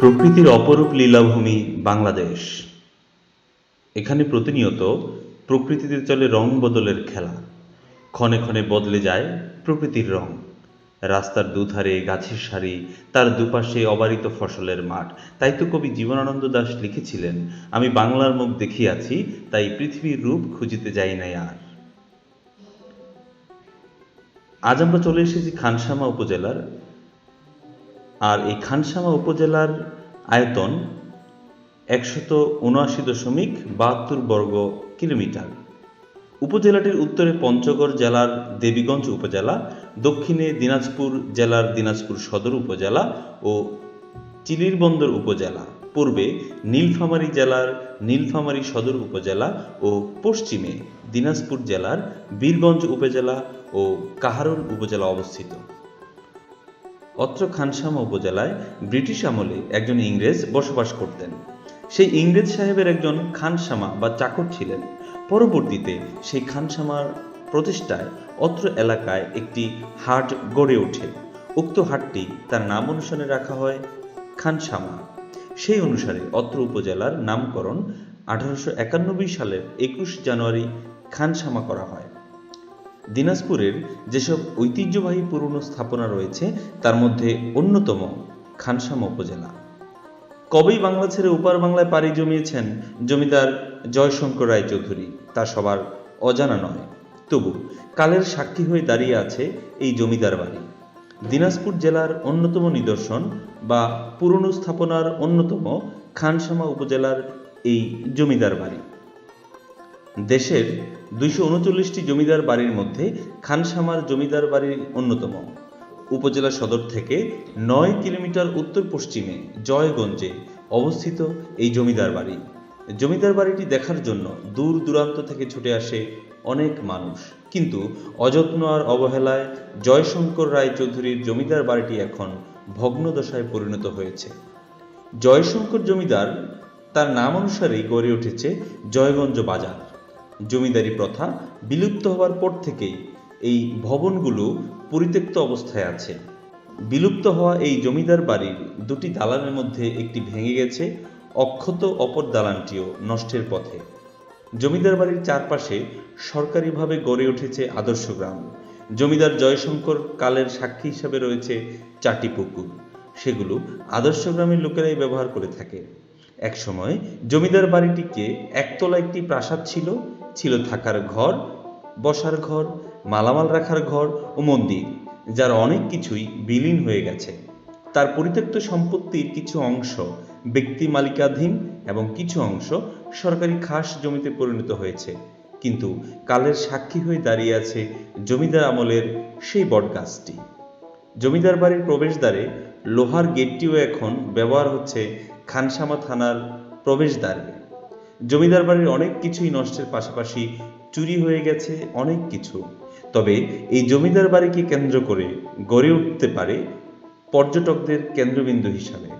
প্রকৃতির অপরূপ লীলাভূমি বাংলাদেশ। এখানে প্রতিনিয়ত প্রকৃতিতে চলে রং বদলের খেলা। ক্ষণে ক্ষণে বদলে যায় প্রকৃতির রং। রাস্তার দুধারে গাছের সারি, তার দুপাশে অবারিত ফসলের মাঠ। তাই তো কবি জীবনানন্দ দাশ লিখেছিলেন, আমি বাংলার মুখ দেখিয়াছি, তাই পৃথিবীর রূপ খুঁজিতে যাই নাই আর। আজ আমরা চলে এসেছি খানসামা উপজেলার আর এই খানসামা উপজেলার আয়তন একশত উনআশি দশমিক বাহাত্তর বর্গ কিলোমিটার। উপজেলাটির উত্তরে পঞ্চগড় জেলার দেবীগঞ্জ উপজেলা, দক্ষিণে দিনাজপুর জেলার দিনাজপুর সদর উপজেলা ও চিলিরবন্দর উপজেলা। পূর্বে নীলফামারী জেলার নীলফামারী সদর উপজেলা ও পশ্চিমে দিনাজপুর জেলার বীরগঞ্জ উপজেলা ও কাহারোল উপজেলা অবস্থিত। অত্র খানসামা উপজেলায় ব্রিটিশ আমলে একজন ইংরেজ বসবাস করতেন। সেই ইংরেজ সাহেবের একজন খানসামা বা চাকর ছিলেন। পরবর্তীতে সেই খানসামার প্রতিষ্ঠায় অত্র এলাকায় একটি হাট গড়ে ওঠে। উক্ত হাটটি তার নাম অনুসারে রাখা হয় খানসামা। সেই অনুসারে অত্র উপজেলার নামকরণ আঠারোশো একানব্বই সালের একুশ জানুয়ারি খানসামা করা হয়। দিনাজপুরের যেসব ঐতিহ্যবাহী পুরনো স্থাপনা রয়েছে, তার মধ্যে অন্যতম খানসামা উপজেলা। কবেই বাংলা ছেড়ে উপার বাংলায় পাড়ি জমিয়েছেন জমিদার জয়শঙ্কর রায়চৌধুরী, তা সবার অজানা নয়। তবু কালের সাক্ষী হয়ে দাঁড়িয়ে আছে এই জমিদার বাড়ি। দিনাজপুর জেলার অন্যতম নিদর্শন বা পুরনো স্থাপনার অন্যতম খানসামা উপজেলার এই জমিদার বাড়ি। দেশের দুইশো উনচল্লিশটি জমিদার বাড়ির মধ্যে খানসামার জমিদার বাড়ির অন্যতম। উপজেলা সদর থেকে নয় কিলোমিটার উত্তর পশ্চিমে জয়গঞ্জে অবস্থিত এই জমিদার বাড়ি। জমিদার বাড়িটি দেখার জন্য দূর দূরান্ত থেকে ছুটে আসে অনেক মানুষ। কিন্তু অযত্ন আর অবহেলায় জয়শঙ্কর রায়চৌধুরীর জমিদার বাড়িটি এখন ভগ্নদশায় পরিণত হয়েছে। জয়শঙ্কর জমিদার তার নাম অনুসারেই গড়ে উঠেছে জয়গঞ্জ বাজার। জমিদারি প্রথা বিলুপ্ত হওয়ার পর থেকেই এই ভবনগুলো পরিত্যক্ত অবস্থায় আছে। বিলুপ্ত হওয়া এই জমিদার বাড়ির দুটি দালানের মধ্যে একটি ভেঙে গেছে, অক্ষত অপর দালানটিও নষ্টের পথে। জমিদার বাড়ির চারপাশে সরকারিভাবে গড়ে উঠেছে আদর্শ গ্রাম। জমিদার জয়শঙ্কর কালের সাক্ষী হিসাবে রয়েছে চারটি পুকুর। সেগুলো আদর্শ গ্রামের লোকেরাই ব্যবহার করে থাকে। একসময় জমিদার বাড়িটিকে একতলা একটি প্রাসাদ ছিল ছিল থাকার ঘর, বসার ঘর, মালামাল রাখার ঘর ও মন্দির, যার অনেক কিছুই বিলীন হয়ে গেছে। তার পরিত্যক্ত সম্পত্তির কিছু অংশ ব্যক্তি মালিকাধীন এবং কিছু অংশ সরকারি খাস জমিতে পরিণত হয়েছে। কিন্তু কালের সাক্ষী হয়ে দাঁড়িয়ে আছে জমিদার আমলের সেই বটগাছটি। জমিদার বাড়ির প্রবেশদ্বারে লোহার গেটটিও এখন ব্যবহার হচ্ছে খানসামা থানার প্রবেশদ্বারে। জমিদার বাড়ির অনেক কিছুই নষ্টের পাশাপাশি চুরি হয়ে গেছে অনেক কিছু। তবে এই জমিদার বাড়িকে কেন্দ্র করে গড়ে উঠতে পারে পর্যটকদের কেন্দ্রবিন্দু হিসাবে।